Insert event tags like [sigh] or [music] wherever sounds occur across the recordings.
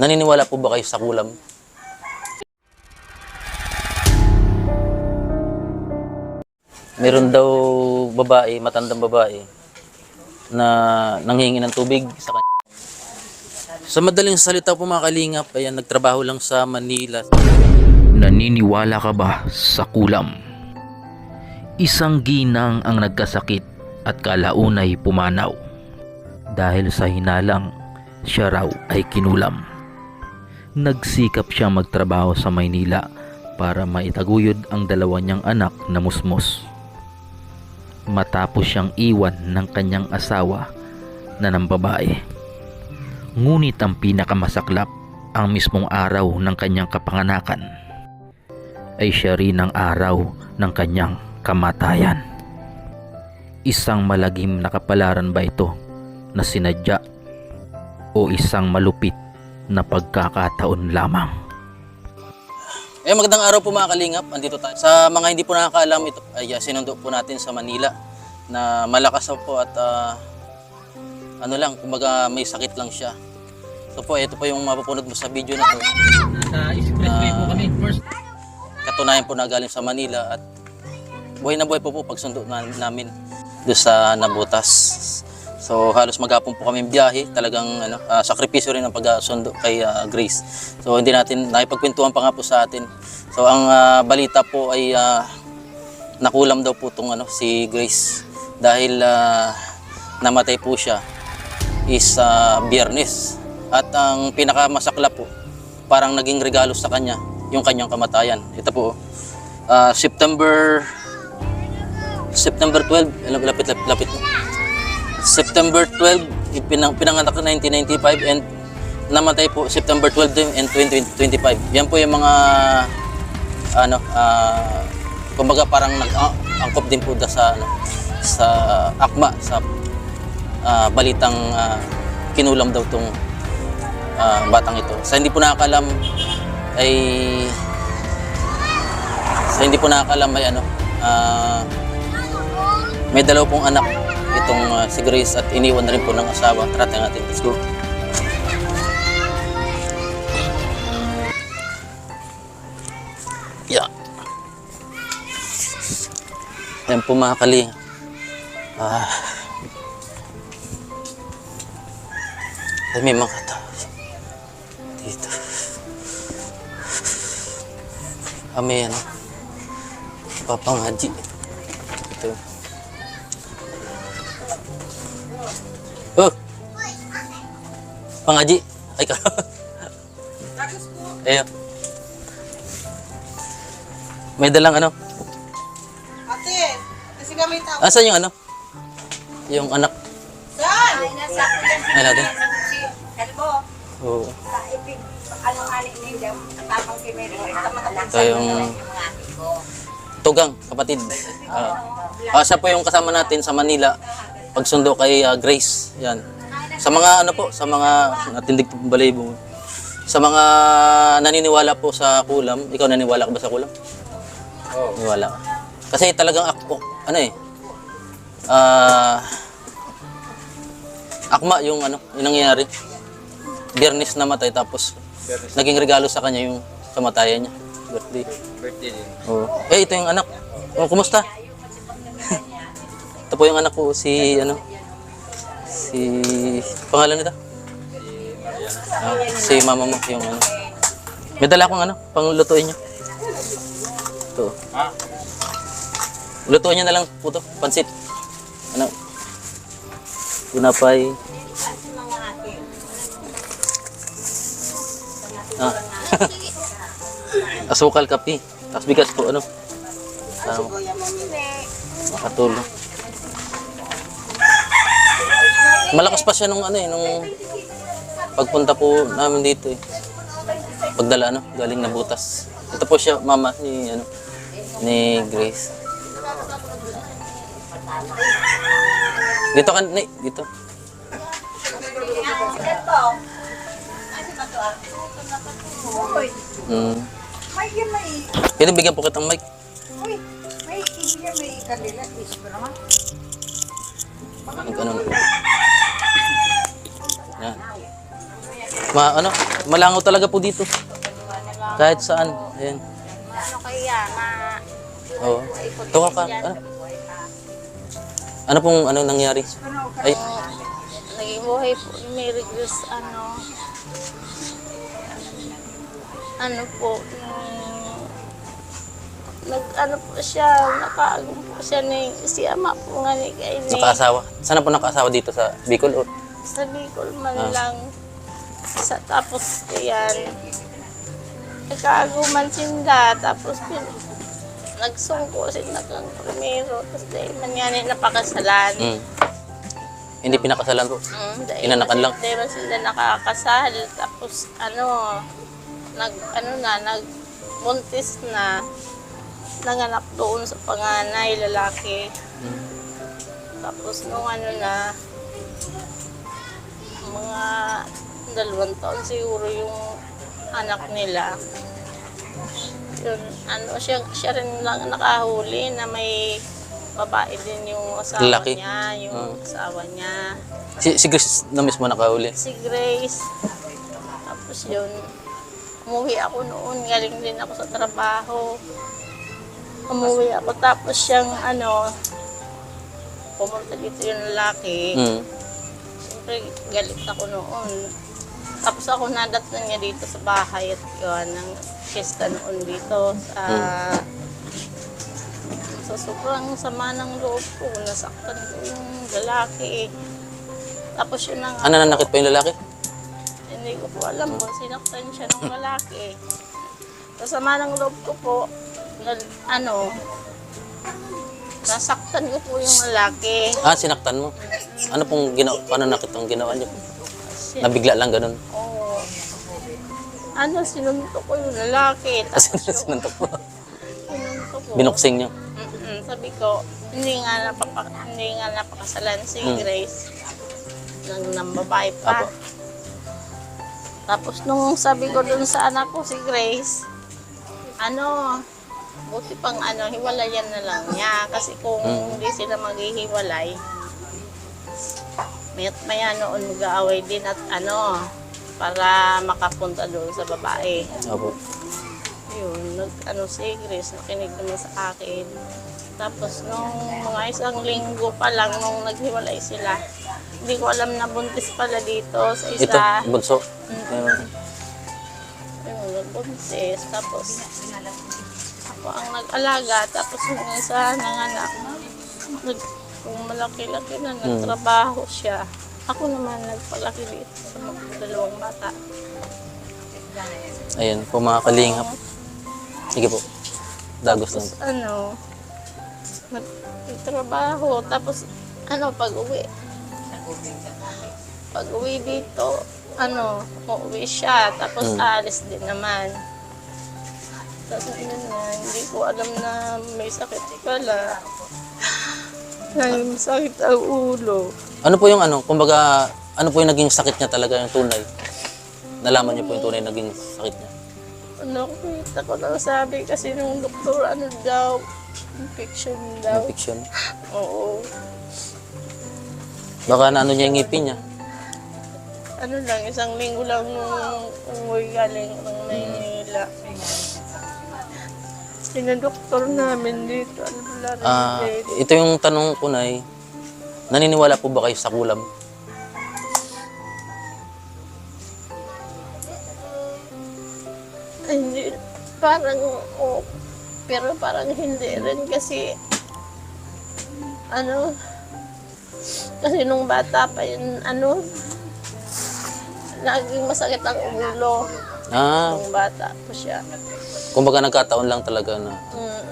Naniniwala po ba kayo sa kulam? Meron daw babae, matandang babae, na nanghingi ng tubig sa kanya. Sa madaling salita po mga kalingap, ayan, nagtrabaho lang sa Manila. Naniniwala ka ba sa kulam? Isang ginang ang nagkasakit at kalaunay pumanaw. Dahil sa hinalang, siya raw ay kinulam. Nagsikap siyang magtrabaho sa Maynila para maitaguyod ang dalawa niyang anak na musmos. Matapos siyang iwan ng kanyang asawa na ng babae. Ngunit ang pinakamasaklap ang mismong araw ng kanyang kapanganakan ay siya rin ang araw ng kanyang kamatayan. Isang malagim na kapalaran ba ito na sinadya o isang malupit na pagkakataon lamang? Eh magandang araw po mga kalingap, andito tayo. Sa mga hindi po nakakaalam, ito ay uh, sinundo po natin sa Manila na malakas na po at ah, ano lang, kumbaga may sakit lang siya. So po, ito po yung mapupunod mo sa video na to. Sa expressway po kami. First Katunayan po na galing sa Manila at buhay na buhay po po pagsundo na, namin doon sa Nabutas. So halos maghapon po kami biyahe, talagang ano, ah, sakripisyo rin ang pagsundo kay ah, Grace. So hindi natin nakipagkwentuhan pa nga po sa atin. So ang ah, balita po ay ah, nakulam daw po tong ano si Grace dahil ah, namatay po siya is ah, biyernes. At ang pinakamasaklap po, parang naging regalo sa kanya yung kanyang kamatayan. Ito po, ah, September September 12, alam, lapit, lapit, lapit. September 12, ipinang, pinanganak ng 1995 and namatay po September 12 din and 2025. Yan po yung mga ano, ah, kumbaga parang nag-angkop din po da sa ano, sa akma sa ah, balitang ah, kinulam daw tong ah, batang ito. Sa hindi po nakakalam ay sa hindi po nakakalam ay ano ah, may dalaw pong anak itong ah, si Grace at iniwan na rin po ng asawa. Tara tingnan natin. Let's go. Yeah. Yan po mga kaling. Ah. Ay, may mga tao. Dito. Ah, may ano. Papangaji. Ito. Pangaji. Ay ka. Ayun. May dalang ano? Ate, kasi kami tao. Asan yung ano? Yung anak. Saan? Ay natin. Kalbo, Oo. ipig, anong alin ninyo, katapang si Mary, Ito yung Tugang, kapatid. Ah, ah, siya po yung kasama natin sa Manila. Pagsundo kay ah, Grace. Yan. Sa mga ano po, sa mga natindig po balayibo. Sa mga naniniwala po sa kulam, ikaw naniniwala ka ba sa kulam? Oo. Naniniwala ka. Kasi talagang ako, ano eh, ah, akma yung ano, yung nangyayari. Biyernes namatay tapos naging regalo sa kanya yung kamatayan niya. Birthday. Birthday din. Oo. Eh, ito yung anak. Oh, kumusta? [laughs] ito po yung anak ko, si, ano, si, pangalan nito? Si mama mo, yung ano. May dala akong ano, panglutuin niyo. Ito. Lutuin niyo na lang po to, pansit. Ano? Tinapay. Ah. [laughs] Asukal kape. Tapos bigas po, ano? Ano? Katulong. Malakas pa siya nung ano eh, nung pagpunta po namin dito eh. Pagdala ano, galing na butas. Ito po siya, mama ni ano, ni Grace. Dito ka, ni, dito. Hmm. May, Pwede bigyan po kitang mic. uy, may yan may kanila, is ba naman? Ano na. Yan. Ma, ano, malangaw talaga po dito. Kahit saan. Ayan. Ano kaya na Oo. Tuka ka. Ano? Ano pong ano nangyari? Ay, naging buhay po ni Mary Grace ano ano po yung nag ano po siya nakaagom po siya ni si ama po nga ni kay ni nakaasawa. Sana po nakaasawa dito sa Bicol? O, sa Bicol man Ah. lang sa tapos yan nagkaaguman sinda tapos pin, nagsungko sila kang primero tapos dahil man nga ni napakasalan mm. Hindi pinakasalan po. Mm, dahil Inanakan lang. Dahil ba sila nakakasal, tapos ano, nag, ano na, nag, buntis na, nanganak doon sa panganay, lalaki. Mm. Tapos nung ano na, mga dalawang taon siguro yung anak nila. Yun, ano, siya, siya rin lang nakahuli na may babae din yung asawa Lalaki? niya, yung Ah. asawa niya. Si, si Grace na mismo nakahuli. Si Grace. Tapos yun, umuwi ako noon, galing din ako sa trabaho. Umuwi ako, tapos siyang ano, pumunta dito yung lalaki. Mm. Siyempre, galit ako noon. Tapos ako nadatnan niya dito sa bahay at yun, ng fiesta noon dito sa... Sa sobrang sama ng loob ko, nasaktan ko yung lalaki. Tapos yun ang Ano nanakit pa yung lalaki? hindi ko po alam kung sinaktan siya ng lalaki. Sa sama ng loob ko po, na, ano, nasaktan ko po yung lalaki. Ah, sinaktan mo. Ano pong ginawa, paano nakit ang ginawa niyo? Nabigla lang ganun. oo. ano, sinuntok ko yung lalaki. [laughs] Tapos yung sinuntok po. sinuntok ko. Binuksing niyo. Mm-mm, sabi ko, hindi nga napapa, hindi nga napakasalan si Mm. Grace ng, ng babae pa. Apo. Tapos nung sabi ko dun sa anak ko si Grace, ano, buti pang ano, hiwalayan na lang niya. Kasi kung Mm. hindi sila maghihiwalay, mayat maya noon mag-aaway din at ano, para makapunta doon sa babae. Opo. Yun, nag, ano si Grace, nakinig naman sa akin. Tapos nung mga isang linggo pa lang nung naghiwalay sila, hindi ko alam na buntis pala dito sa Ito, isa. bunso. Mm. Ayun. Yun, nagbuntis. Tapos ako ang nag-alaga. Tapos yung isa nanganak. Nag, kung malaki-laki na, nagtrabaho siya. Ako naman nagpalaki dito sa mga dalawang bata. Ayan po mga kalingap. Sige po. Dagos lang. Ano, nagtrabaho. Tapos ano, pag uwi. Pag uwi dito, ano, uuwi siya. Tapos Mm. alis din naman. Tapos yun na, hindi ko alam na may sakit pala. Ay, masakit ang ulo. Ano po yung ano, kumbaga, ano po yung naging sakit niya talaga, yung tunay? Nalaman niyo po yung tunay naging sakit niya. Ano, kita ko lang sabi kasi nung doktor, ano daw, infection daw. Infection. Oo. Baka na ano niya yung ngipin niya. ano lang, isang linggo lang nung umuwi galing ng Maynila. Sinadoktor namin dito, ano rin Ah, ito yung tanong ko na naniniwala po ba kayo sa kulam? Hindi, parang, oh, pero parang hindi rin kasi, ano, kasi nung bata pa yun, ano, laging masakit ang ulo Ah, nung bata po siya. kumbaga nagkataon lang talaga na. Mm.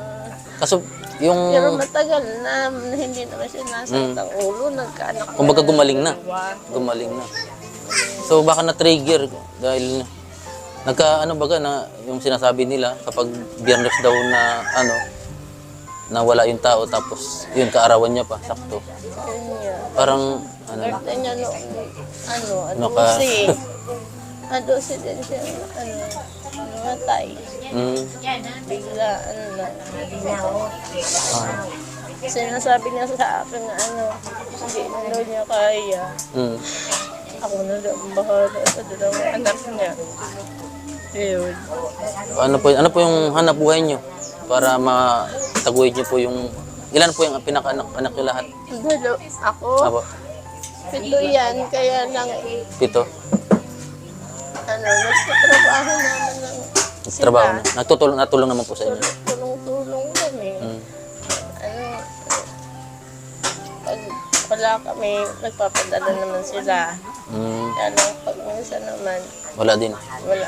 Kaso yung Pero matagal na, hindi naman siya nasakit ang ulo, nagkaanak na Mm. Kumbaga ng gumaling na. dalawa. gumaling na. So baka na-trigger dahil nagka ano baga na yung sinasabi nila kapag biyernes daw na ano nawala yung tao tapos yun kaarawan niya pa sakto. Yun yun. Parang ano Birthday niya noong, ano, Naka- [laughs] adosi. adosi din siya, ano, namatay. mm, Bigla, ano na. ah, Sinasabi niya sa akin na ano, hindi na daw niya kaya. mm, Ako na lang ang bahala sa dalawang anak niya. Ayun. Ano po, ano po yung hanap buhay nyo? Para mataguyod nyo po yung... Ilan po yung pinaka-anak anak nyo lahat? Dalo, ako, Apo, pito yan, kaya lang, pito. Ano, nagtatrabaho naman ng Trabaho na. Nagtutulong, natulong naman po sa inyo. tulong-tulong kami. Mm. Ano, pag wala kami, nagpapadala naman sila. Mm, lang, pag minsan naman, wala din. wala.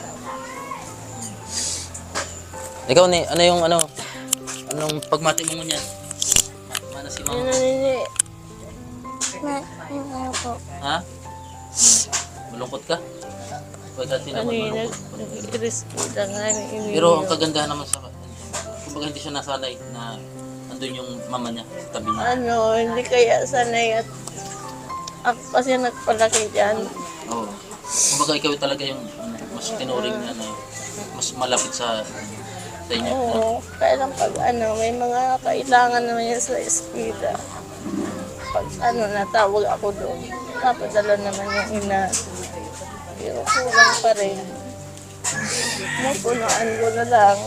Ikaw ni, ano yung ano? Anong pagmati mo niyan? Mana si mama? na nini. Ha? Malungkot ka? Pag dati Ano naman yun, malungkot. nag-rescue lang namin. Pero ang kagandahan naman sa kumbaga hindi siya nasanay na andun yung mama niya sa tabi niya. Ano, hindi kaya sanay at ako kasi nagpalaki dyan. Oo. Kumbaga ikaw talaga yung ano, mas tinuring na ano, mas malapit sa sa inyo. Oo, kaya lang pag ano, may mga kailangan naman yan sa eskwela. Pag ano, natawag ako doon, napadala naman yung ina. Pero kulang pa rin. Mapunuan ko na lang.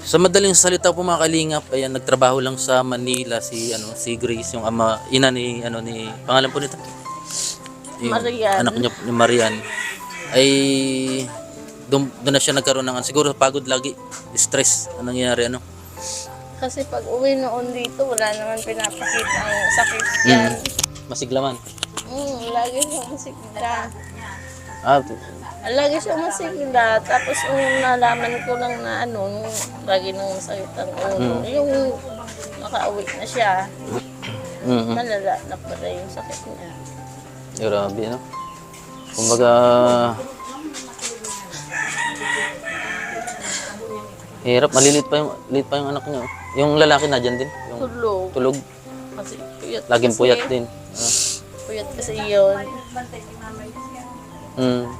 Sa madaling salita po mga kalingap, ayan nagtrabaho lang sa Manila si ano si Grace yung ama ina ni ano ni pangalan po nito. Yung Marian. Anak niya ni Marian ay doon doon na siya nagkaroon ng siguro pagod lagi, stress ang nangyayari ano. Kasi pag uwi noon dito, wala naman pinapakita ang sakit yan. Masiglaman. Mm, lagi siyang masigla. Ah, Lagi siyang masigla. Tapos yung nalaman ko lang na ano, lagi nang masakit ang ulo. Yung nakauwi na siya, mm malala na pala yung sakit niya. Grabe, no? Kumbaga... Hirap, malilit pa yung, lilit pa yung anak niya. oh. Yung lalaki na dyan din. Yung Tulog. tulog. Kasi puyat Laging puyat din. Ah. Puyat kasi yun. Mm.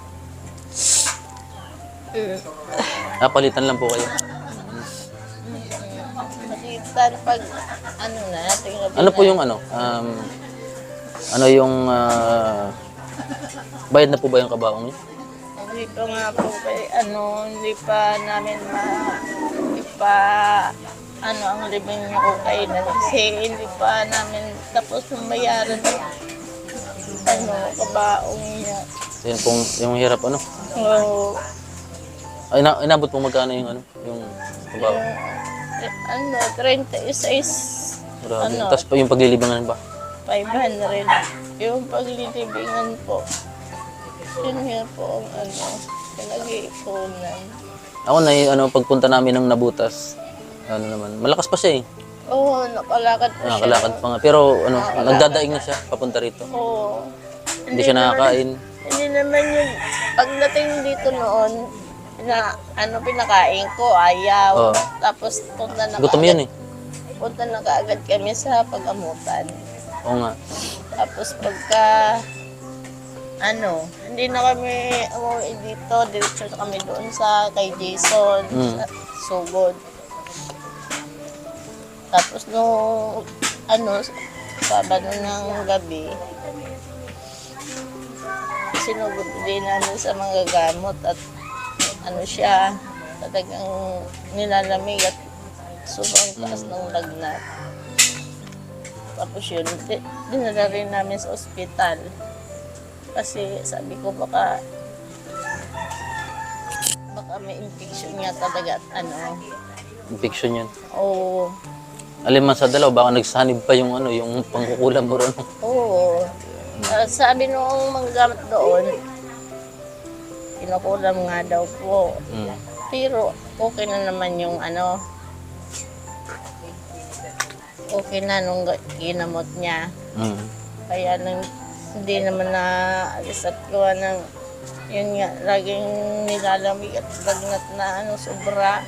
Mm. Ah, palitan lang po kayo. Makitan pag ano na, tingnan Ano po yung ano? Um, ano yung... ah, bayad na po ba yung kabaong niya? Hindi pa nga po kay ano, hindi pa namin ma, hindi pa ano ang living niya ko kainan kasi hindi pa namin tapos yung ng ano, kabaong niya. Yun pong, yung hirap ano? So, Ay, na, inabot po magkano yung ano? Yung kabaong? eh, ano, 36, Grabe. ano? Tapos pa yung paglilibangan ba? 500. Yung paglilibingan po, yun nga po ang ano, pinag-iipunan. Ako na ano, pagpunta namin ng nabutas, ano naman, malakas pa siya eh. Oo, nakalakad po siya. Nakakalakad pa nga. Pero ano, nagdadaing na siya papunta rito. Oo. Hindi siya nakakain. Hindi naman yung pagdating dito noon, na ano pinakain ko, ayaw. Oo. Tapos punta na Gutom yun eh. Punta na kaagad kami sa pag-amutan. Oo nga. Tapos pagka ano, hindi na kami umuwi dito, diretso na kami doon sa kay Jason, Mm. sa Sugod. Tapos nung ano, Sabado ng gabi, sinugod din namin sa mga gamot at ano siya, talagang nilalamig at sobrang taas ng lagnat. Tapos yun, di- dinala rin namin sa ospital. Kasi sabi ko baka baka may infection niya talaga at ano. Infection yun. Oo. Aliman sa dalaw, baka nagsanib pa yung ano, yung pangkukulam mo ron. Oo. Ah, sabi noong manggamit doon, kinukulam nga daw po. Mm. Pero okay na naman yung ano, okay na nung ginamot niya. Mm. Kaya lang hindi naman na alis at gawa ng yun nga, laging nilalamig at lagnat na ano, sobra.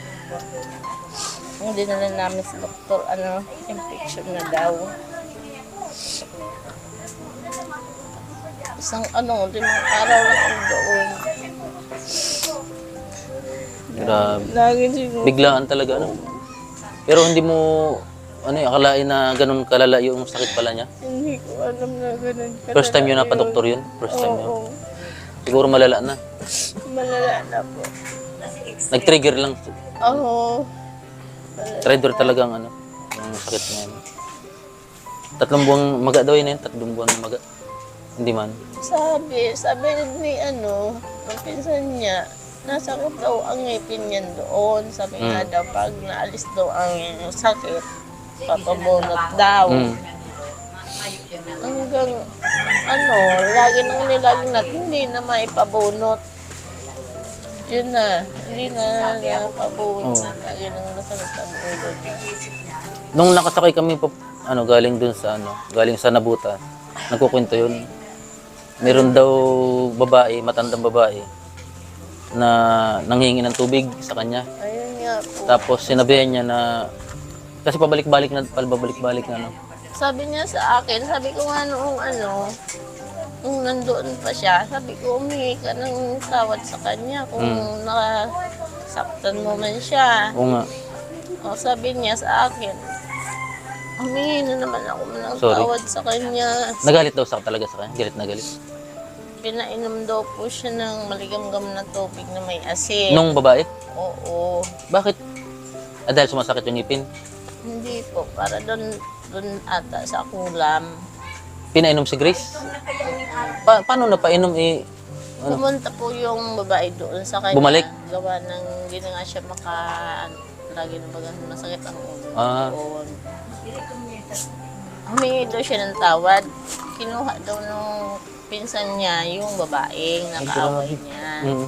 Hindi na lang namin sa doktor, ano, infection na daw. Isang ano, limang araw lang ako doon. Grabe. Lagi siguro. Biglaan talaga, ano? Pero hindi mo ano yung akalain na ganun kalala yung sakit pala niya? Hindi ko alam na ganun ka. First time yun napadoktor yun? First time yun? Oo, Siguro malala na. malala na po. Nag-trigger lang. Oo. Trigger talagang ano, yung sakit niya. Tatlong buwang maga daw yun eh. Tatlong buwan maga. Hindi man. Sabi, sabi ni ano, ng pinsan niya, nasakit daw ang ngipin niyan doon. Sabi nga Mm. daw, pag naalis daw ang sakit, papabunot daw. Mm. Hanggang, ano, lagi nang nilagnat, hindi na maipabunot. Yun na, hindi na napabunot. Oo. Lagi nang nasakit ang ulo. Nung nakasakay kami po, ano, galing dun sa ano, galing sa Nabuta, nagkukwento yun. Meron daw babae, matandang babae, na nanghingi ng tubig sa kanya. Ayun nga po. Tapos sinabihan niya na, kasi pabalik-balik na, pabalik-balik na, no? Sabi niya sa akin, sabi ko nga noong ano, nung nandoon pa siya, sabi ko umihi ka ng tawad sa kanya kung Mm. nakasaktan mo man siya. Oo nga. O sabi niya sa akin, humingi na naman ako ng Sorry. tawad sa kanya. Nagalit daw sa talaga sa kanya, galit na galit. Pinainom daw po siya ng maligamgam na tubig na may asin. Nung babae, Oo. bakit? Ah, dahil sumasakit yung ngipin. Hindi po, para doon doon ata sa kulam. Pinainom si Grace. Pa- paano napainom eh? Ano? Pumunta po yung babae doon sa kanya. Bumalik? Gawa ng hindi na nga siya maka... Lagi na baga masakit ang ulo. Ah. doon. Humingi daw siya ng tawad. Kinuha daw nung pinsan niya yung babaeng nakaaway niya. Mm.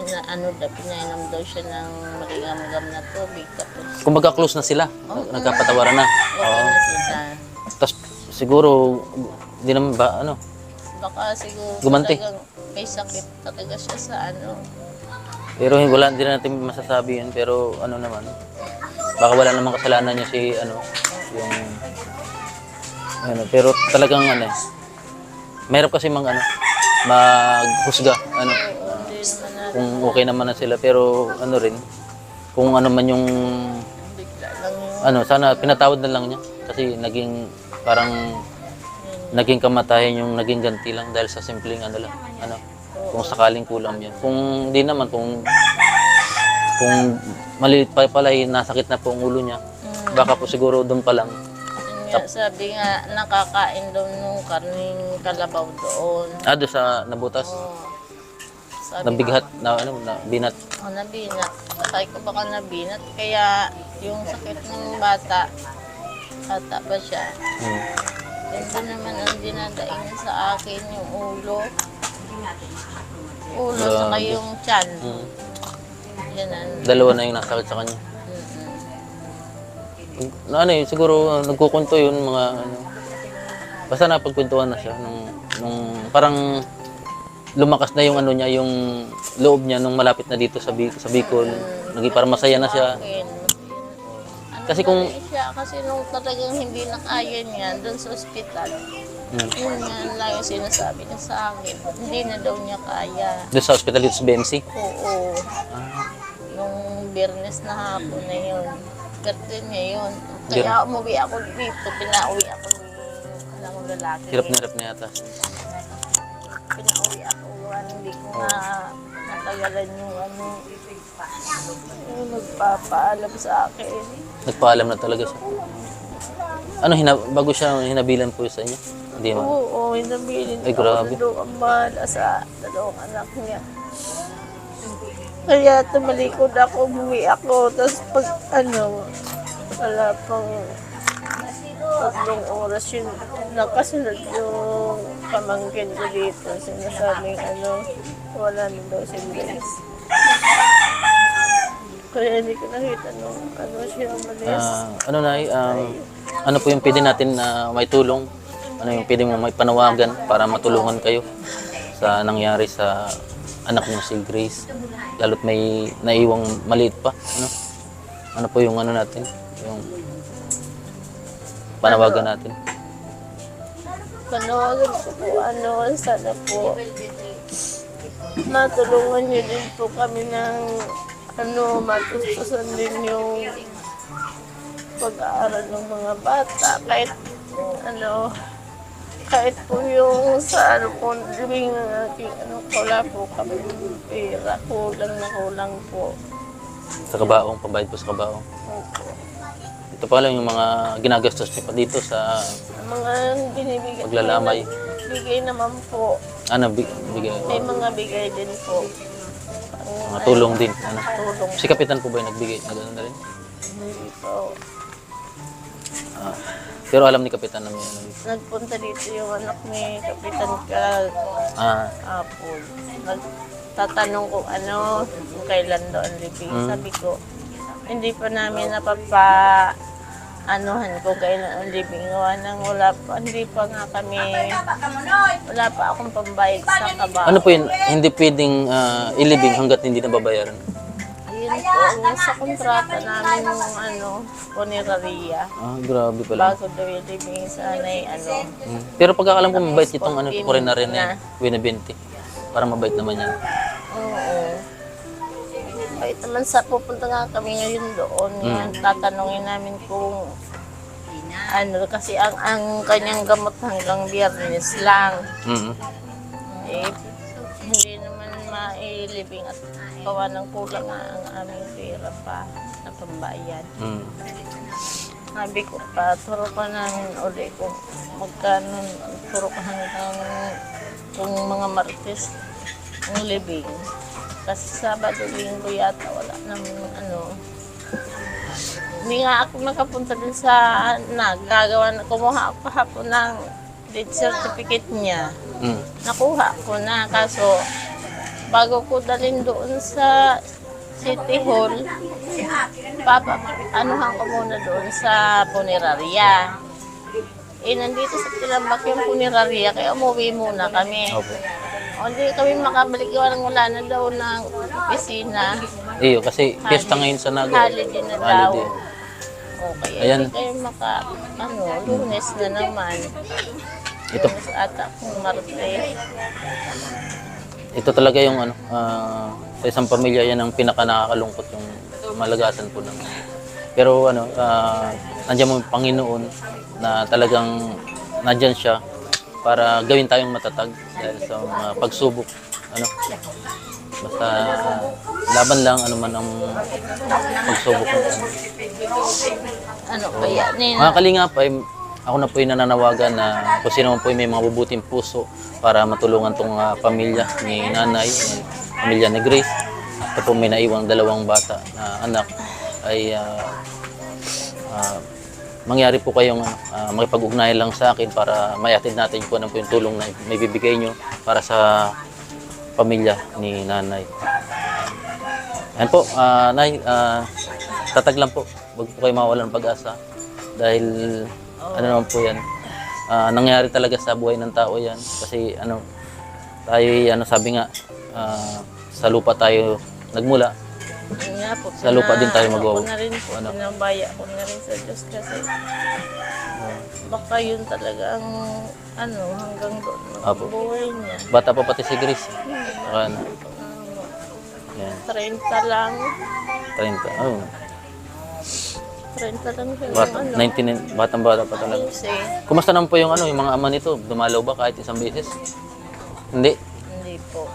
Pina, ano daw, pinainom daw siya ng maligam-gam na tubig. Tapos Kumbaga close na sila. Nagkapatawaran na. okay na sila. Siguro, di naman ba, ano? Baka siguro Gumanti. talagang may sakit talaga siya sa ano. Pero wala, hindi na natin masasabi yun. Pero ano naman, baka wala namang kasalanan niya si, ano, yung, ano, pero talagang, ano, eh, mahirap kasi mang, ano, maghusga, ano, Hindi naman na kung okay naman na sila. Pero, ano rin, kung ano man yung, bigla lang yung ano, sana pinatawad na lang niya. Kasi naging, parang, naging kamatayan yung naging ganti lang dahil sa simpleng, ano lang, ano, kung sakaling kulam yan. Kung di naman, kung kung maliit pa pala, eh, nasakit na po ang ulo niya, baka po siguro doon pa lang. Yun nga, sabi nga, nakakain daw nung karning kalabaw doon. Ah, doon sa nabutas. Sabi nabigat, na ano, na binat. oh, nabinat. Sabi ko baka nabinat. Kaya yung sakit ng bata, bata pa siya. Hmm. Ito naman ang dinadaing sa akin yung ulo. Ulo saka Grabe. yung tiyan. Hmm. Yan ang... Dalawa na yung nasakit sa kanya. Na ano eh, siguro nagkukunto yun, mga ano. Basta napagkwentuhan na siya nung, nung parang lumakas na yung ano niya, yung loob niya nung malapit na dito sa, Bi- sa Bicol. Naging parang masaya na siya. Akin. Kasi kung- siya, kasi nung talagang hindi na kaya niya, doon sa ospital, Hmm. yun nga lang yung sinasabi niya sa akin. Hindi na daw niya kaya. Doon sa hospital dito sa BMC. Oo. Ah, Nung biyernes na hapon na yun. Birthday niya yun. Kaya umuwi ako dito. Pinauwi ako ni alam ko lalaki. hirap na hirap na yata. Pinauwi ako. Ano, hindi ko na natagalan yung ano. Yung nagpapaalam sa akin. Nagpaalam na talaga siya. Ano, hina, bago siya hinabilan po sa inyo? Hindi man. Oo, oo, inabilin Ay, ako grabe. na ang bahala sa dalawang anak niya. Kaya tumalikod ako, umuwi ako. Tapos pag ano, wala pang tatlong oras yun, nakasunod yung pamangkin ko dito. Sinasabing ano, wala na daw si Grace. Kaya hindi ko nakita nung ano siya umalis. Ah, ano na, um, ano po yung pwede natin na may tulong? Ano yung pwede mo may panawagan para matulungan kayo sa nangyari sa anak niyo si Grace? Lalo't may naiwang maliit pa. Ano? Ano po yung ano natin? Yung panawagan natin? Panawagan ko po, ano, sana po matulungan niyo din po kami ng ano, matustusan din yung pag-aaral ng mga bata. Kahit, ano, kahit po yung sa ano po, living ng aking ano, wala po kami pera. Kulang na kulang po. Sa kabaong, pambayad po sa kabaong. Opo. Ito pa lang yung mga ginagastos niyo pa dito sa mga binibigay. Paglalamay. Bigay naman po. ano, big, bigay, May mga bigay din po. Ang mga tulong din. Ano. tulong. Si Kapitan po ba yung nagbigay na gano'n na rin? Hindi po. Ah, pero alam ni Kapitan na may ano dito. Nagpunta dito yung anak ni Kapitan Kal Ah, Apple. Nagtatanong kung ano, kung kailan daw ang libing. Mm. Sabi ko, hindi pa namin napapa anuhan kung kailan ang libing. Gawa nang wala pa, hindi pa nga kami, wala pa akong pambayad sa kaba. ano po yun? Hindi pwedeng ah, ilibing hanggat hindi nababayaran. Yun po, ang sa kontrata namin yung ano, punerarya. Ah, grabe pala. Bago daw yung libing sanay ano. Hmm. Pero pagkakalam ko mabait itong ano, ko rin na rin eh. Wina 20. Parang mabait naman yan. Oo. Kahit naman sa pupunta nga kami ngayon doon, Mm. yan, tatanungin namin kung ano, kasi ang, ang kanyang gamot hanggang biyernes lang. Mm. Eh, hindi naman mailibing at gawa ng kulang nga ang aming pera pa na pambayad. Mm. Sabi ko pa, turo ka namin uli kung magkano, turo ka hanggang kung mga martes ang libing. Kasi Sabado, Linggo yata, wala naman ano. Hindi nga ako nakapunta din sa nagagawa na kumuha ako kahapon ng death certificate niya. Mm. Nakuha ko na, kaso bago ko dalhin doon sa City Hall, papa, anuhan ko muna doon sa punerarya. Eh, nandito sa Tilambak yung punerarya, kaya umuwi muna kami. Opo. O, hindi kami makabalik gawa ng wala na daw ng opisina. Iyo, kasi piyesta ngayon sa Naga. Holiday na daw. Holiday. O, kaya Ayan. hindi kayo maka, ano, lunes na naman. Ito, Lunes ata kung Martes. ito talaga yung ano, ah, sa isang pamilya yan ang pinaka nakakalungkot yung malagasan po ng pero ano, uh, nandiyan mo yung Panginoon na talagang nandyan siya para gawin tayong matatag dahil sa mga pagsubok. Ano, basta laban lang ano man ang pagsubok. Ano kaya, Nin? Mga kalingap, ay ako na po yung nananawagan na kung sino man po yung may mga bubuting puso para matulungan tong ah, pamilya ni nanay, ni pamilya ni Grace. Ito po may naiwang dalawang bata na anak ay ah, ah, mangyari po kayong uh, makipag-ugnayan lang sa akin para mayatid natin kung ano po yung tulong na may bibigay nyo para sa pamilya ni nanay. Yan po, ah, nay, ah, tatag lang po. Huwag po kayo mawalan ng pag-asa. Dahil, ano naman po yan, ah, nangyari talaga sa buhay ng tao yan. Kasi, ano, tayo, ano, sabi nga, ah, sa lupa tayo nagmula. Yun nga po, Sa lupa din tayo magwaw- Ako na rin po, ano? pinabaya ko na rin sa Diyos kasi baka yun talaga ang ano, hanggang doon Apo. buhay niya. Bata pa pati si Grace. Saka, ano, yan, 30 lang, 30. Oh, 30 lang siya. bata, ano, 19, batang bata pa talaga. kasi Kumusta naman po yung ano, yung mga ama nito? Dumalaw ba kahit isang beses? Hindi. hindi po.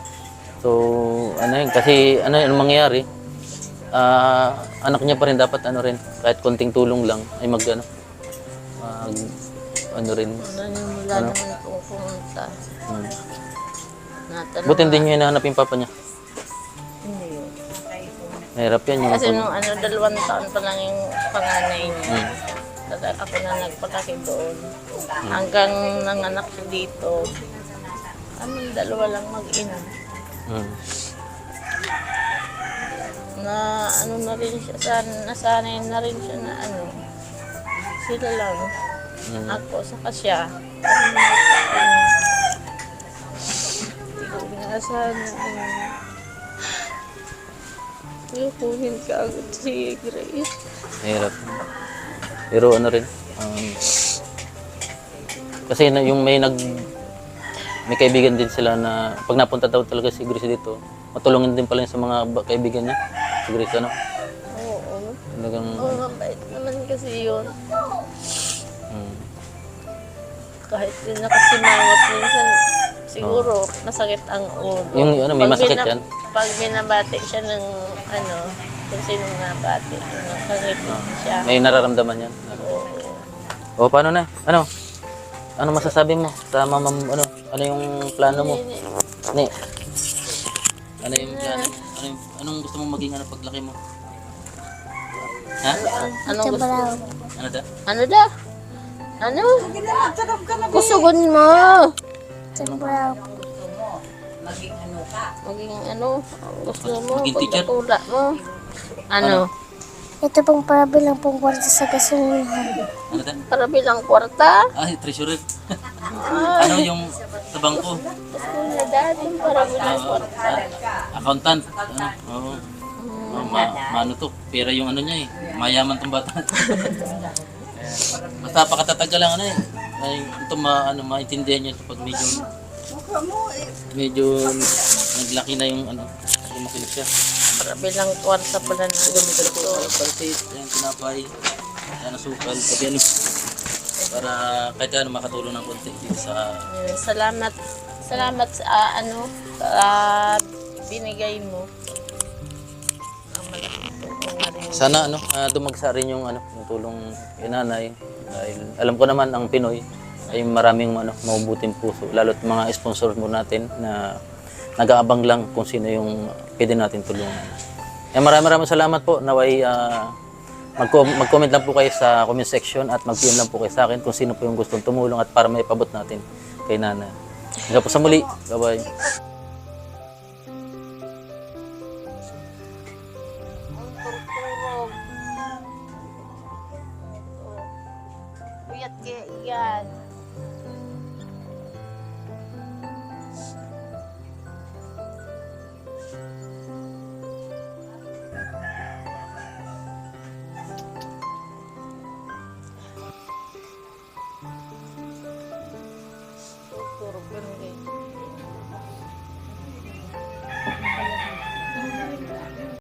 So, ano yun, kasi ano yun, mangyayari, ah, anak niya pa rin dapat ano rin, kahit konting tulong lang, ay mag ano, mag, ano rin. Wala niya wala naman pong pumunta. Hmm. Natanong Buti hindi niyo hinahanap yung papa niya. Hindi yun. Mahirap yan yung Kasi nung ano, dalawang taon pa lang yung panganay niya. Hmm. Kasi ako na nagpataki doon. Hanggang nanganak siya dito. Kami dalawa lang mag-ina. Hmm. Na ano na rin siya, san, nasanay na rin siya na ano. Sila lang. Hmm. Ako, saka siya. Hindi ko inaasahan na ano. Yukuhin ka agad si Grace. Mahirap. Pero ano rin, um, kasi na, yung may nag, may kaibigan din sila na pag napunta daw talaga si Grace dito, matulungin din pala sa mga kaibigan niya. Si Grace ano, Oo. talagang Oo, mabait naman kasi yun. Mm. Kahit yun nakasimangot minsan, siguro masakit ang ulo. Yung ano, may masakit yan? Pag binabati siya ng ano, kung sinong nabati, nakangiti siya. May nararamdaman yan. O, paano na? Ano? Ano masasabi mo sa mama mo? Ano? Ano yung plano mo? Ni. Ano yung plano? Ano anong gusto mong maging ano paglaki mo? Ha? Anong gusto? Ano da? Ano da? Ano? Kusugon mo. Maging ano ka. Maging ano, gusto mo, Maging teacher? mo. Ano? Ito pong para bilang pong kwarta sa gasolinahan. Ano da? Para bilang kwarta. Ay, treasurer. ano yung sa bangko? Gusto na dati para bilang kwarta. Accountant. Ano? Oo. Oh, ma maano to? Pera yung ano niya eh. Mayaman tong bata. [laughs] Basta pakatatagal lang ano eh. Ay, ito ma ano maintindihan niya ito pag medyo medyo naglaki na yung ano, lumaki na siya. Para bilang kwarta pala na Ito, ito, pansit, ayan, tinapay, ayan, asukal, pati ano, para kahit ano makatulong ng konti dito sa Salamat. Salamat sa ah, ano, sa binigay mo. Sana ano, ah, dumagsa rin yung ano, yung tulong kay nanay. Dahil alam ko naman ang Pinoy ay maraming ano, mabubuting puso, lalo't mga sponsor mo natin na nag-aabang lang kung sino yung pwede natin tulungan. Eh, maraming maraming salamat po. Naway ah, mag- mag-comment lang po kayo sa comment section at mag-PM lang po kayo sa akin kung sino po yung gustong tumulong at para maipabot natin kay nanay. Hanggang po sa muli. Bye-bye.